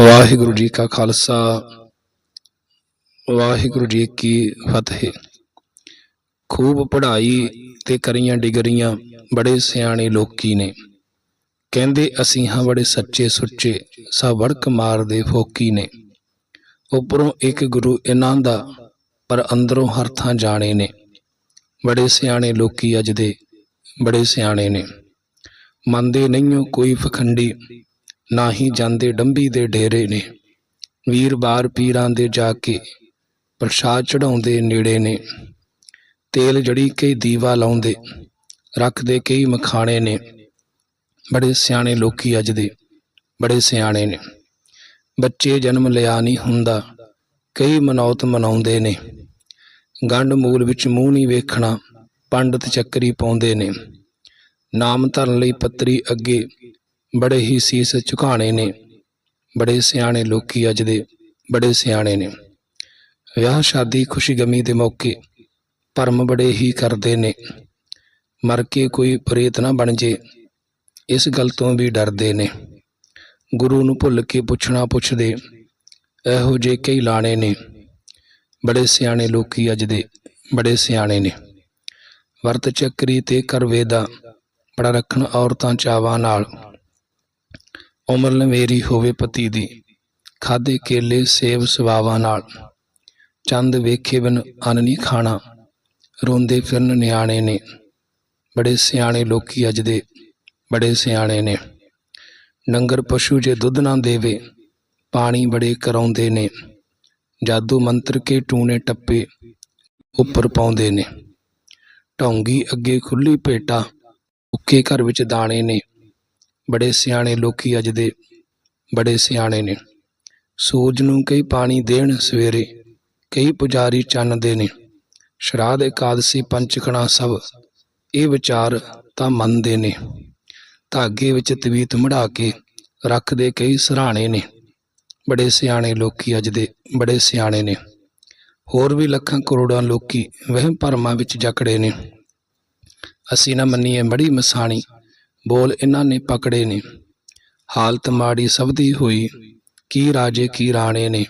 ਵਾਹਿਗੁਰੂ ਜੀ ਕਾ ਖਾਲਸਾ, ਵਾਹਿਗੁਰੂ ਜੀ ਕੀ ਫਤਿਹ। ਖੂਬ ਪੜ੍ਹਾਈ ਤੇ ਕਰੀਆਂ ਡਿਗਰੀਆਂ ਬੜੇ ਸਿਆਣੇ ਲੋਕੀ ਨੇ। ਕਹਿੰਦੇ ਅਸੀਂ ਹਾਂ ਬੜੇ ਸੱਚੇ ਸੁੱਚੇ, ਸਭ ਵੜਕ ਮਾਰਦੇ ਫੋਕੀ ਨੇ। ਉੱਪਰੋਂ ਇੱਕ ਗੁਰੂ ਇਹਨਾਂ ਦਾ, ਪਰ ਅੰਦਰੋਂ ਹਰ ਥਾਂ ਜਾਣੇ ਨੇ। ਬੜੇ ਸਿਆਣੇ ਲੋਕੀ ਅੱਜ ਦੇ, ਬੜੇ ਸਿਆਣੇ ਨੇ। ਮੰਨਦੇ ਨਹੀਂਓ ਕੋਈ ਫਖੰਡੀ ਨਾ ਹੀ ਜਾਂਦੇ ਡੰਬੀ ਦੇ ਡੇਰੇ ਨੇ। ਵੀਰ ਬਾਰ ਪੀਰਾਂ ਦੇ ਜਾ ਕੇ ਪ੍ਰਸ਼ਾਦ ਚੜਾਉਂਦੇ ਨੇੜੇ ਨੇ। ਤੇਲ ਜੜੀ ਕੇ ਦੀਵਾ ਲਾਉਂਦੇ, ਰੱਖਦੇ ਕਈ ਮਖਾਣੇ ਨੇ। ਬੜੇ ਸਿਆਣੇ ਲੋਕੀ ਅੱਜ ਦੇ, ਬੜੇ ਸਿਆਣੇ ਨੇ। ਬੱਚੇ ਜਨਮ ਲਿਆ ਨਹੀਂ ਹੁੰਦਾ, ਕਈ ਮਨੌਤ ਮਨਾਉਂਦੇ ਨੇ। ਗੰਢ ਮੂਲ ਵਿੱਚ ਮੂੰਹ ਨਹੀਂ ਵੇਖਣਾ, ਪੰਡਤ ਚੱਕਰੀ ਪਾਉਂਦੇ ਨੇ। ਨਾਮ ਧਰਨ ਲਈ ਪੱਤਰੀ ਅੱਗੇ ਬੜੇ ਹੀ ਸੀਸ ਝੁਕਾਣੇ ਨੇ। ਬੜੇ ਸਿਆਣੇ ਲੋਕੀ ਅੱਜ ਦੇ, ਬੜੇ ਸਿਆਣੇ ਨੇ। ਵਿਆਹ ਸ਼ਾਦੀ ਖੁਸ਼ੀ ਗਮੀ ਦੇ ਮੌਕੇ ਭਰਮ ਬੜੇ ਹੀ ਕਰਦੇ ਨੇ। ਮਰ ਕੇ ਕੋਈ ਪ੍ਰੇਤ ਨਾ ਬਣ ਜੇ, ਇਸ ਗੱਲ ਤੋਂ ਵੀ ਡਰਦੇ ਨੇ। ਗੁਰੂ ਨੂੰ ਭੁੱਲ ਕੇ ਪੁੱਛਣਾ ਪੁੱਛਦੇ, ਇਹੋ ਜੇ ਕਈ ਲਾਣੇ ਨੇ। ਬੜੇ ਸਿਆਣੇ ਲੋਕੀ ਅੱਜ ਦੇ, ਬੜੇ ਸਿਆਣੇ ਨੇ। ਵਰਤ ਚੱਕਰੀ ਤੇ ਕਰਵੇ ਦਾ ਬੜਾ ਰੱਖਣ ਔਰਤਾਂ ਚਾਵਾਂ ਨਾਲ। ਉਮਰ ਲਵੇਰੀ ਹੋਵੇ ਪਤੀ ਦੀ। ਖਾਦੇ ਕੇਲੇ, ਸੇਬ ਸਵਾਵਾਂ ਨਾਲ। ਚੰਦ ਵੇਖੇ ਬਿਨ ਅੰਨ ਨਹੀਂ ਖਾਣਾ। ਰੋਂਦੇ ਫਿਰਨ ਨਿਆਣੇ ਨੇ। ਬੜੇ ਸਿਆਣੇ ਲੋਕੀ ਅੱਜ ਦੇ। ਬੜੇ ਸਿਆਣੇ ਨੇ। ਡੰਗਰ ਪਸ਼ੂ ਜੇ ਦੁੱਧ ਨਾ ਦੇਵੇ, ਪਾਣੀ ਬੜੇ ਕਰਾਉਂਦੇ ਨੇ। ਜਾਦੂ ਮੰਤਰ ਕੇ ਟੂਣੇ ਟੱਪੇ, ਉੱਪਰ ਪਾਉਂਦੇ ਨੇ। ਢੌਂਗੀ ਅੱਗੇ ਖੁੱਲੀ ਪੇਟਾ ਉੱਕੇ ਘਰ ਵਿੱਚ ਦਾਣੇ ਨੇ। ਬੜੇ ਸਿਆਣੇ ਲੋਕੀ ਅੱਜ ਦੇ ਬੜੇ ਸਿਆਣੇ ਨੇ। ਸੂਰਜ ਨੂੰ ਕਈ ਪਾਣੀ ਦੇਣ ਸਵੇਰੇ, ਕਈ ਪੁਜਾਰੀ ਚੰਨਦੇ ਨੇ। ਸ਼ਰਾਧ, ਇਕਾਦਸੀ, ਪੰਚਕਣਾ ਸਭ ਇਹ ਵਿਚਾਰ ਤਾਂ ਮੰਨਦੇ ਨੇ। ਧਾਗੇ ਵਿੱਚ ਤਵੀਤ ਮੜਾ ਕੇ ਰੱਖਦੇ ਕਈ ਸਰਾਣੇ ਨੇ। ਬੜੇ ਸਿਆਣੇ ਲੋਕੀ ਅੱਜ ਦੇ ਬੜੇ ਸਿਆਣੇ ਨੇ। ਹੋਰ ਵੀ ਲੱਖਾਂ ਕਰੋੜਾਂ ਲੋਕੀ ਵਹਿਮ ਭਰਮਾਂ ਵਿੱਚ ਜਕੜੇ ਨੇ। ਅਸੀਂ ਨਾ ਮੰਨੀਏ ਮੜੀ ਮਸਾਣੀ। ਬੋਲ ਇਹਨਾਂ ਨੇ ਪਕੜੇ ਨੇ। ਹਾਲਤ ਮਾੜੀ ਸਭ ਦੀ ਹੋਈ। ਕੀ ਰਾਜੇ ਕੀ ਰਾਣੇ ਨੇ।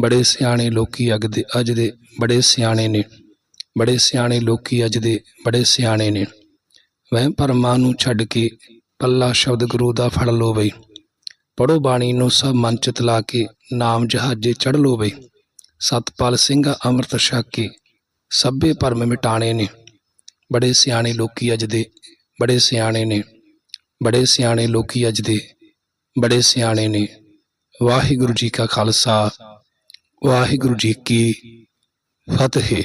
ਬੜੇ ਸਿਆਣੇ ਲੋਕੀ ਅਗ ਦੇ ਅੱਜ ਦੇ ਬੜੇ ਸਿਆਣੇ ਨੇ। ਬੜੇ ਸਿਆਣੇ ਲੋਕੀ ਅੱਜ ਦੇ ਬੜੇ ਸਿਆਣੇ ਨੇ। ਵਹਿ ਭਰਮਾਂ ਨੂੰ ਛੱਡ ਕੇ ਪੱਲਾ ਸ਼ਬਦ ਗੁਰੂ ਦਾ ਫੜ ਲੋ ਬਈ ਪੜੋ ਬਾਣੀ ਨੂੰ ਸਭ ਮਨ ਚ ਤਲਾ ਕੇ ਨਾਮ ਜਹਾਜੇ ਚੜ ਲੋ ਬਈ ਸਤਪਾਲ ਸਿੰਘ ਅੰਮ੍ਰਿਤ ਛਕ ਕੇ ਸਭੇ ਭਰਮ ਮਿਟਾਣੇ ਨੇ। ਬੜੇ ਸਿਆਣੇ ਲੋਕੀ ਅੱਜ ਦੇ ਬੜੇ ਸਿਆਣੇ ਨੇ, ਬੜੇ ਸਿਆਣੇ ਲੋਕੀ ਅੱਜ ਦੇ, ਬੜੇ ਸਿਆਣੇ ਨੇ। ਵਾਹਿਗੁਰੂ ਜੀ ਕਾ ਖਾਲਸਾ, ਵਾਹਿਗੁਰੂ ਜੀ ਕੀ ਫਤਿਹ।